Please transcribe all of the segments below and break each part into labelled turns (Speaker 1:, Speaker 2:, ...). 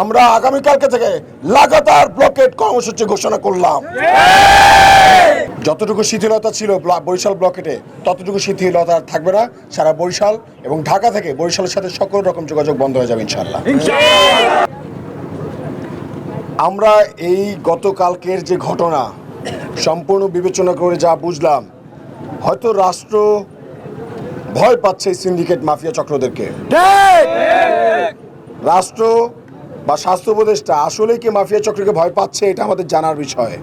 Speaker 1: আমরা আগামীকালকে থেকে লাগাতার ব্লকেট কর্মসূচি ঘোষণা করলাম। যতটুকু শিথিলতা ছিল বরিশাল ব্লকেটে ততটুকু শিথিলতা থাকবে না। সারা বরিশাল এবং ঢাকা থেকে বরিশালের সাথে সকল রকম যোগাযোগ বন্ধ হয়ে যাবে ইনশাল্লাহ আমরা এই গতকালকের যে ঘটনা সম্পূর্ণ বিবেচনা করে যা বুঝলাম হয়তো রাষ্ট্র ভয় পাচ্ছে সিন্ডিকেট মাফিয়া চক্রদেরকে। রাষ্ট্র বা স্বাস্থ্য উপদেষ্টা আসলেই কি মাফিয়া চক্রকে ভয় পাচ্ছে? এটা আমাদের জানার বিষয়।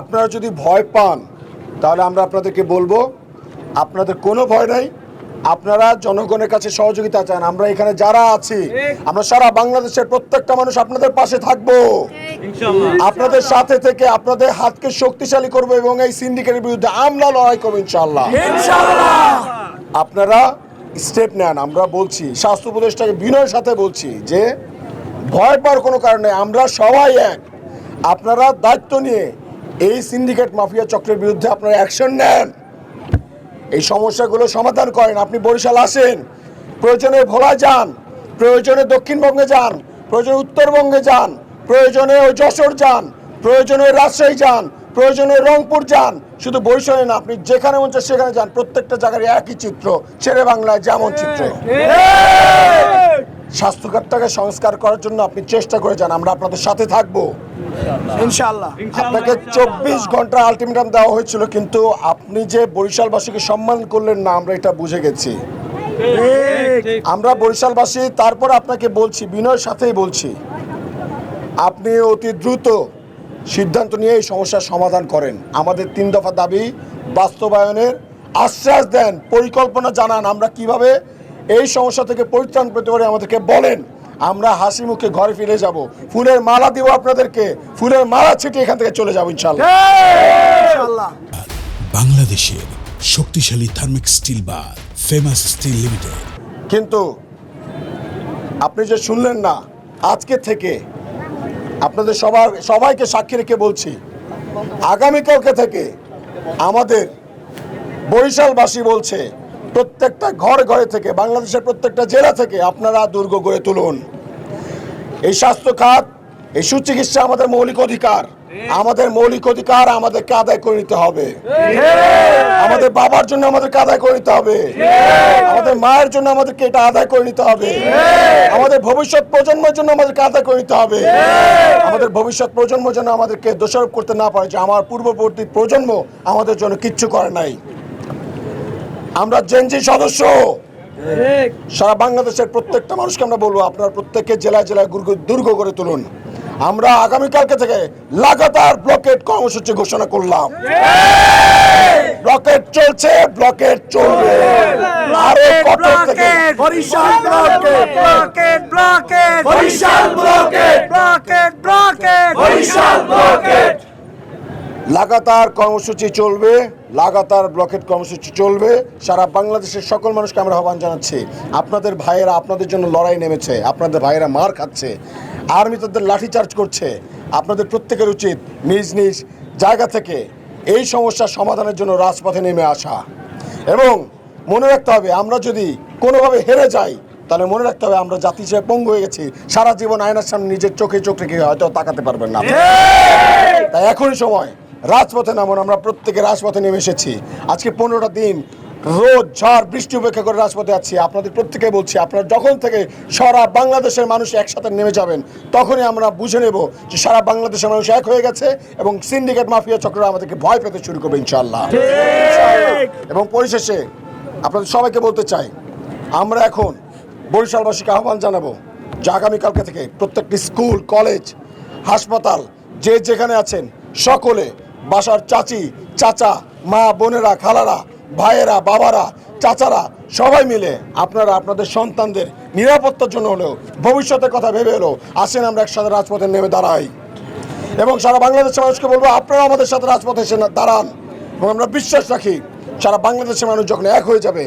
Speaker 1: আপনারা যদি ভয় পান তাহলে আমরা আপনাদেরকে বলব আপনাদের কোনো ভয় নাই। আপনারা জনগণের কাছে সহযোগিতা চান। আমরা এখানে যারা আছি আমরা সারা বাংলাদেশের প্রত্যেকটা মানুষ আপনাদের পাশে থাকব। আপনাদের সাথে থেকে আপনাদের হাতকে শক্তিশালী করব এবং এই সিন্ডিকেটের বিরুদ্ধে আমরা লড়াই করব ইনশাল্লাহ আপনারা স্টেপ নেন। আমরা বলছি স্বাস্থ্য উপদেষ্টাকে বিনয়ের সাথে বলছি যে ভয় পাওয়ার কোনো কারণে আমরা সবাই এক। আপনারা দায়িত্ব নিয়ে এই সিন্ডিকেট মাফিয়া চক্রের বিরুদ্ধে আপনারা অ্যাকশন নেন। এই সমস্যাগুলো সমাধান করেন। আপনি বরিশাল আসেন, প্রয়োজনে ভোলা যান, প্রয়োজনে দক্ষিণবঙ্গে যান, প্রয়োজনে উত্তরবঙ্গে যান, প্রয়োজনে ওই যশোর যান, প্রয়োজনে রাজশাহী যান, প্রয়োজনে রংপুর যান। শুধু বরিশালে না, আপনি যেখানে মন সেখানে যান। প্রত্যেকটা জায়গার একই চিত্র, ছেড়ে বাংলায় যেমন চিত্র। স্বাস্থ্য খাতটাকে সংস্কার করার জন্য আপনি চেষ্টা করে যান। আমরা আপনাদের সাথে থাকব।
Speaker 2: ইনশাআল্লাহ।
Speaker 1: আপনাকে চব্বিশ ঘণ্টা আলটিমেটাম দেওয়া হয়েছিল কিন্তু আপনি যে বরিশালবাসীকে সম্মান করলেন না আমরা এটা বুঝে গেছি। আমরা বরিশালবাসী তারপর আপনাকে বলছি বিনয়ের সাথেই বলছি আপনি অতি দ্রুত সিদ্ধান্ত নিয়ে এই সমস্যার সমাধান করেন। আমাদের তিন দফা দাবি বাস্তবায়নের আশ্বাস দেন পরিকল্পনা জানান আমরা কীভাবে এই সমস্যা থেকে পরিত্রাণ পেতে পারি আমাদেরকে বলেন। আমরা হাসি মুখে ঘরে ফিরে যাব। ফুলের মালা দিব আপনাদেরকে। ফুলের মালা ছিটিয়ে এখান থেকে চলে যাব ইনশাল্লাহ
Speaker 3: বাংলাদেশের শক্তিশালী থার্মিক স্টিল বা ফেমাস স্টিল লিমিটেড।
Speaker 1: কিন্তু আপনি যে শুনলেন না আজকে থেকে আপনাদের সবার সবাইকে সাক্ষী রেখে বলছি আগামীকালকে থেকে আমাদের বরিশালবাসী বলছে প্রত্যেকটা ঘর ঘরে থেকে, বাংলাদেশের প্রত্যেকটা জেলা থেকে আপনারা দুর্গ গড়ে তুলুন। এই স্বাস্থ্য খাত, এই সুচিকিৎসা আমাদের মৌলিক অধিকার। আমাদের মৌলিক অধিকার আমাদেরকে আদায় করে নিতে হবে। আমাদের বাবার জন্য আমাদেরকে আদায় করে নিতে হবে। আমাদের মায়ের জন্য আমাদেরকে এটা আদায় করে নিতে হবে। আমাদের ভবিষ্যৎ প্রজন্মের জন্য আমাদেরকে আদায় করে নিতে হবে। আমাদের ভবিষ্যৎ প্রজন্ম যেন আমাদেরকে দোষারোপ করতে না পারে, যে আমার পূর্ববর্তী প্রজন্ম আমাদের জন্য কিচ্ছু করে নাই। আমরা জেনজি সদস্য। সারা বাংলাদেশের প্রত্যেকটা মানুষকে আমরা বলব আপনার প্রত্যেককে জেলায় জেলায় দুর্গ- দুর্গ করে তুলুন। আমরা আগামীকালকে থেকে লাগাতার ব্লকেট কর্মসূচি ঘোষণা করলাম। ব্লকেট চলছে ব্লকেট চলবে। আরও কঠোর থেকে
Speaker 2: Barishal blockade. Blockade blockade.
Speaker 1: Barishal blockade.
Speaker 2: Blockade blockade.
Speaker 1: Barishal blockade. লাগাতার কর্মসূচি চলবে লাগাতার ব্লকেট কর্মসূচি চলবে। সারা বাংলাদেশের সকল মানুষকে আমরা আহ্বান জানাচ্ছি। আপনাদের ভাইয়েরা আপনাদের জন্য লড়াই নেমেছে আপনাদের ভাইয়েরা মার খাচ্ছে আর্মি তাদের লাঠিচার্জ করছে। আপনাদের প্রত্যেকের উচিত নিজ নিজ জায়গা থেকে এই সমস্যার সমাধানের জন্য রাজপথে নেমে আসা। এবং মনে রাখতে হবে আমরা যদি কোনোভাবে হেরে যাই তাহলে মনে রাখতে হবে আমরা জাতি হিসেবে পঙ্গু হয়ে গেছি। সারা জীবন আয়নার সামনে নিজের চোখে চোখ রেখে হয়তো তাকাতে পারবেন না। তাই এখনই সময় রাজপথে নামুন আমরা প্রত্যেকে রাজপথে নেমে এসেছি। আজকে পনেরোটা দিন রোদ ঝড় বৃষ্টি উপেক্ষা করে রাজপথে আছি। আপনাদের প্রত্যেকে বলছি আপনারা যখন থেকে সারা বাংলাদেশের মানুষ একসাথে নেমে যাবেন তখনই আমরা বুঝে নেব যে সারা বাংলাদেশের মানুষ এক হয়ে গেছে এবং সিন্ডিকেট মাফিয়া চক্ররা আমাদেরকে ভয় পেতে শুরু করবে ইনশাল্লাহ এবং পরিশেষে আপনাদের সবাইকে বলতে চাই আমরা এখন বরিশালবাসীকে আহ্বান জানাব যে আগামীকালকে থেকে প্রত্যেকটি স্কুল কলেজ হাসপাতাল যে যেখানে আছেন সকলে বাসার চাচি চাচা মা বোনেরা খালারা ভাইয়েরা বাবারা চাচারা সবাই মিলে আপনারা আপনাদের সন্তানদের নিরাপত্তার জন্য হলেও ভবিষ্যতের কথা ভেবে হলেও আসেন আমরা একসাথে রাজপথে নেমে দাঁড়াই। এবং সারা বাংলাদেশের মানুষকে বলব আপনারা আমাদের সাথে রাজপথে এসে দাঁড়ান। এবং আমরা বিশ্বাস রাখি সারা বাংলাদেশের মানুষ যখন এক হয়ে যাবে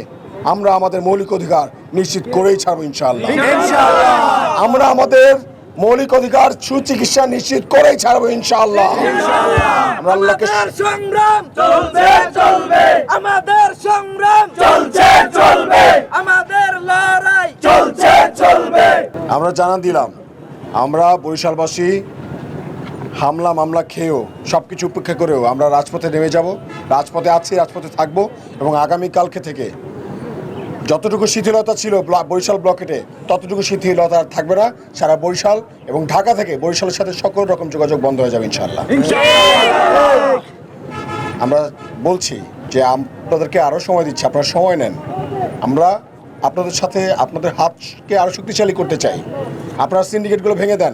Speaker 1: আমরা আমাদের মৌলিক অধিকার নিশ্চিত করেই ছাড়বো ইনশাআল্লাহ। আমরা আমাদের মৌলিক অধিকার সুচিকিৎসা নিশ্চিত করেই ছাড়বো ইনশাআল্লাহ। আমরা আল্লাহকে
Speaker 2: আমাদের সংগ্রাম চলছে চলবে। আমাদের সংগ্রাম চলছে চলবে। আমাদের লড়াই চলছে চলবে।
Speaker 1: আমরা জানান দিলাম আমরা বরিশালবাসী হামলা মামলা খেয়েও সব কিছু উপেক্ষা করেও আমরা রাজপথে নেমে যাব রাজপথে আছি রাজপথে থাকব এবং আগামীকালকে থেকে যতটুকু শিথিলতা ছিল বরিশাল ব্লকেটে ততটুকু শিথিলতা থাকবে না। সারা বরিশাল এবং ঢাকা থেকে বরিশালের সাথে সকল রকম যোগাযোগ বন্ধ হয়ে যাবে ইনশাল্লাহ আমরা বলছি যে আপনাদেরকে আরও সময় দিচ্ছি আপনারা সময় নেন। আমরা আপনাদের সাথে আপনাদের হাতকে আরও শক্তিশালী করতে চাই। আপনারা সিন্ডিকেটগুলো ভেঙে দেন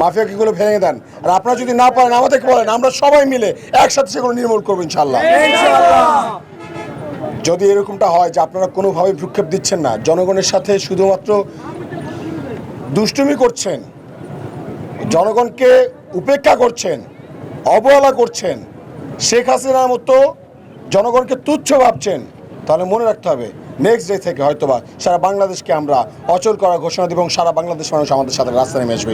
Speaker 1: মাফিয়াকিগুলো ভেঙে দেন আর আপনারা যদি না পারেন আমাদেরকে বলেন আমরা সবাই মিলে একসাথে সেগুলো নির্মূল করব ইনশাল্লাহ যদি এরকমটা হয় যে আপনারা কোনোভাবে ভ্রুক্ষেপ দিচ্ছেন না, জনগণের সাথে শুধুমাত্র দুষ্টুমি করছেন, জনগণকে উপেক্ষা করছেন, অবহেলা করছেন, শেখ হাসিনার মতো জনগণকে তুচ্ছ ভাবছেন, তাহলে মনে রাখতে হবে নেক্সট ডে থেকে হয়তোবা সারা বাংলাদেশকে আমরা অচল করার ঘোষণা দেব এবং সারা বাংলাদেশ মানুষ আমাদের সাথে রাস্তায় নেমে আসবে।